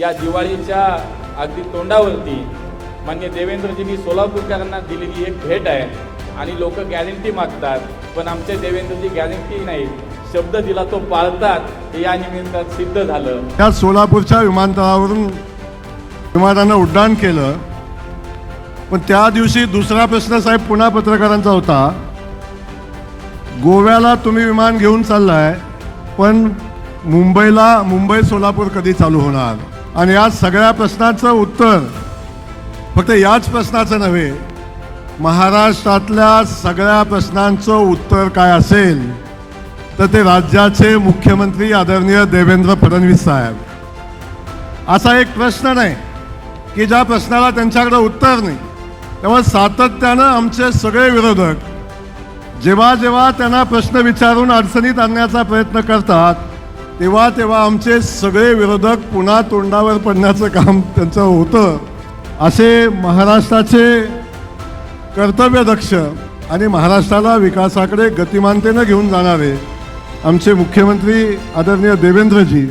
या दिवाळीच्या अगदी तोंडावरती मान्य देवेंद्रजींनी सोलापूरकरांना दिलेली एक भेट आहे. आणि लोक गॅरंटी मागतात पण आमचे देवेंद्रजी गॅरंटी नाही. शब्द दिला तो पाळतात हे या निमित्तात सिद्ध झालं. त्या सोलापूरच्या विमानतळावरून विमानानं उड्डाण केलं. पण त्या दिवशी दुसरा प्रश्न साहेब पुन्हा पत्रकारांचा होता. गोव्याला तुम्ही विमान घेऊन चाललाय पण मुंबईला मुंबई सोलापूर कधी चालू होणार? आणि या सगळ्या प्रश्नाचं उत्तर फक्त याच प्रश्नाचं नव्हे महाराष्ट्रातल्या सगळ्या प्रश्नांचं उत्तर काय असेल तर ते राज्याचे मुख्यमंत्री आदरणीय देवेंद्र फडणवीस साहेब. असा एक प्रश्न नाही की ज्या प्रश्नाला त्यांच्याकडे उत्तर नाही तेव्हा सातत्यानं आमचे सगळे विरोधक जेव्हा जेव्हा त्यांना प्रश्न विचारून अडचणीत आणण्याचा प्रयत्न करतात तेव्हा तेव्हा आमचे सगळे विरोधक पुन्हा तोंडावर पडण्याचं काम त्यांचं होतं. असे महाराष्ट्राचे कर्तव्यदक्ष आणि महाराष्ट्राला विकासाकडे गतिमानतेनं घेऊन जाणारे आमचे मुख्यमंत्री आदरणीय देवेंद्रजी